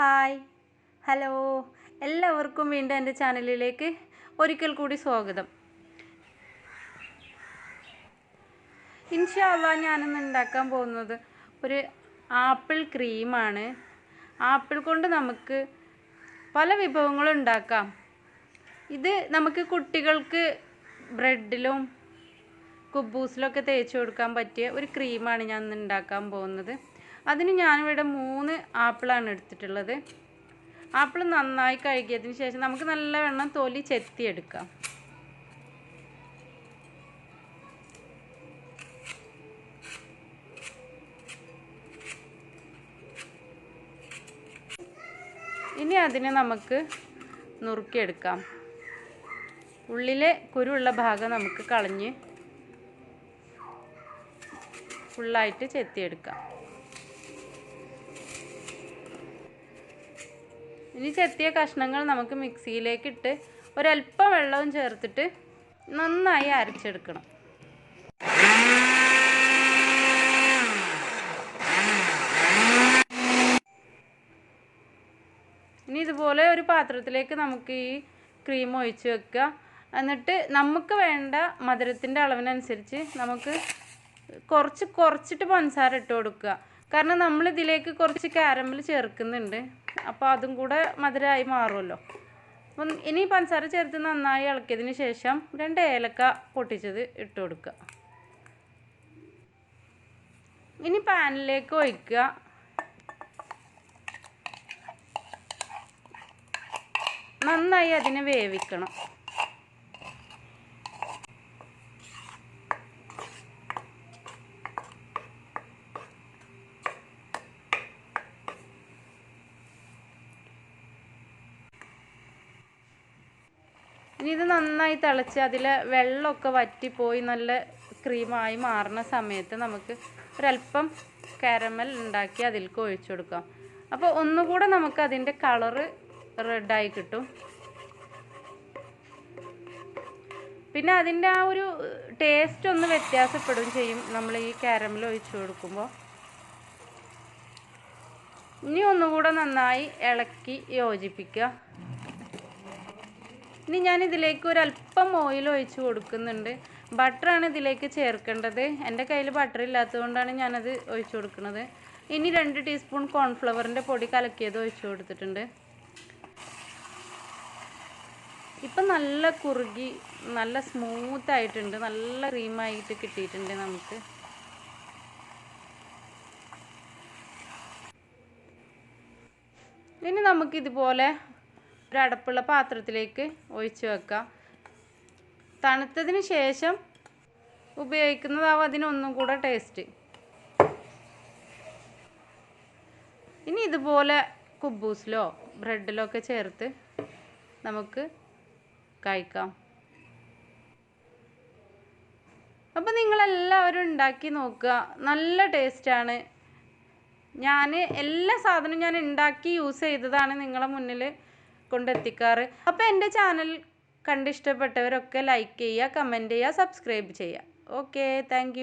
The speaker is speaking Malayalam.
ഹായ്. ഹലോ. എല്ലാവർക്കും വീണ്ടും എന്റെ ചാനലിലേക്ക് ഒരിക്കൽ കൂടി സ്വാഗതം. ഇൻഷാല്ല ഞാനിന്ന് ഉണ്ടാക്കാൻ പോകുന്നത് ഒരു ആപ്പിൾ ക്രീമാണ്. ആപ്പിൾ കൊണ്ട് നമുക്ക് പല വിഭവങ്ങളും ഉണ്ടാക്കാം. ഇത് നമുക്ക് കുട്ടികൾക്ക് ബ്രെഡിലും കുബൂസിലൊക്കെ തേച്ച് കൊടുക്കാൻ പറ്റിയ ഒരു ക്രീമാണ് ഞാൻ ഇന്ന് ഉണ്ടാക്കാൻ പോകുന്നത്. അതിന് ഞാനിവിടെ മൂന്ന് ആപ്പിളാണ് എടുത്തിട്ടുള്ളത്. ആപ്പിൾ നന്നായി കഴുകിയതിന് ശേഷം നമുക്ക് നല്ല വെള്ളം തൊലി ചെത്തിയെടുക്കാം. ഇനി അതിനെ നമുക്ക് നുറുക്കിയെടുക്കാം. ഉള്ളിലെ കുരുള്ള ഭാഗം നമുക്ക് കളഞ്ഞ് ഫുള്ളായിട്ട് ചെത്തിയെടുക്കാം. ഇനി ചെത്തിയ കഷ്ണങ്ങൾ നമുക്ക് മിക്സിയിലേക്ക് ഇട്ട് ഒരല്പം വെള്ളവും ചേർത്തിട്ട് നന്നായി അരച്ചെടുക്കണം. ഇനി ഇതുപോലെ ഒരു പാത്രത്തിലേക്ക് നമുക്ക് ഈ ക്രീം ഒഴിച്ച് വെക്കുക. എന്നിട്ട് നമുക്ക് വേണ്ട മധുരത്തിന്റെ അളവിനനുസരിച്ച് നമുക്ക് കുറച്ച് കുറച്ചിട്ട് പഞ്ചസാര ഇട്ട് കൊടുക്കുക. കാരണം നമ്മൾ ഇതിലേക്ക് കുറച്ച് കാരമൽ ചേർക്കുന്നുണ്ട്. അപ്പോൾ അതും കൂടെ മധുരമായി മാറുമല്ലോ. അപ്പം ഇനി പഞ്ചസാര ചേർത്ത് നന്നായി ഇളക്കിയതിന് ശേഷം രണ്ട് ഏലക്ക പൊട്ടിച്ചത് ഇട്ട് കൊടുക്കുക. ഇനി പാനിലേക്ക് ഒഴിക്കുക. നന്നായി അതിനെ വേവിക്കണം. ഇനി ഇത് നന്നായി തിളച്ച് അതിൽ വെള്ളമൊക്കെ വറ്റിപ്പോയി നല്ല ക്രീമായി മാറുന്ന സമയത്ത് നമുക്ക് ഒരല്പം കാരമൽ ഉണ്ടാക്കി അതിലേക്ക് ഒഴിച്ചു കൊടുക്കാം. അപ്പോൾ ഒന്നുകൂടെ നമുക്ക് അതിന്റെ കളറ് റെഡായി കിട്ടും. പിന്നെ അതിന്റെ ആ ഒരു ടേസ്റ്റ് ഒന്ന് വ്യത്യാസപ്പെടുകയും ചെയ്യും നമ്മൾ ഈ കാരമൽ ഒഴിച്ചു കൊടുക്കുമ്പോൾ ഇനി ഒന്നുകൂടെ നന്നായി ഇളക്കി യോജിപ്പിക്കുക. ഇനി ഞാൻ ഇതിലേക്ക് ഒരല്പം ഓയിൽ ഒഴിച്ച് കൊടുക്കുന്നുണ്ട്. ബട്ടറാണ് ഇതിലേക്ക് ചേർക്കേണ്ടത്. എന്റെ കയ്യിൽ ബട്ടർ ഇല്ലാത്തതുകൊണ്ടാണ് ഞാനത് ഒഴിച്ചു കൊടുക്കുന്നത്. ഇനി രണ്ട് ടീസ്പൂൺ കോൺഫ്ലവറിന്റെ പൊടി കലക്കിയത് ഒഴിച്ചു കൊടുത്തിട്ടുണ്ട്. ഇപ്പം നല്ല കുറുകി നല്ല സ്മൂത്ത് ആയിട്ടുണ്ട്. നല്ല ക്രീമായിട്ട് കിട്ടിയിട്ടുണ്ട് നമുക്ക്. ഇനി നമുക്കിതുപോലെ ഒരു അടപ്പുള്ള പാത്രത്തിലേക്ക് ഒഴിച്ചു വെക്കാം. തണുത്തതിന് ശേഷം ഉപയോഗിക്കുന്നതാവും അതിനൊന്നും കൂടെ ടേസ്റ്റ് ഇനി ഇതുപോലെ കുബൂസിലോ ബ്രെഡിലോ ഒക്കെ ചേർത്ത് നമുക്ക് കഴിക്കാം. അപ്പോൾ നിങ്ങളെല്ലാവരും ഉണ്ടാക്കി നോക്കുക. നല്ല ടേസ്റ്റാണ് ഞാൻ എല്ലാ സാധനവും ഞാൻ ഉണ്ടാക്കി യൂസ് ചെയ്തതാണ് നിങ്ങളെ മുന്നിൽ കൊണ്ടെത്തിക്കാറ്. അപ്പോൾ എന്റെ ചാനൽ കണ്ടിഷ്ടപ്പെട്ടവരൊക്കെ ലൈക്ക് ചെയ്യുക കമന്റ് ചെയ്യുക സബ്സ്ക്രൈബ് ചെയ്യുക. Okay thank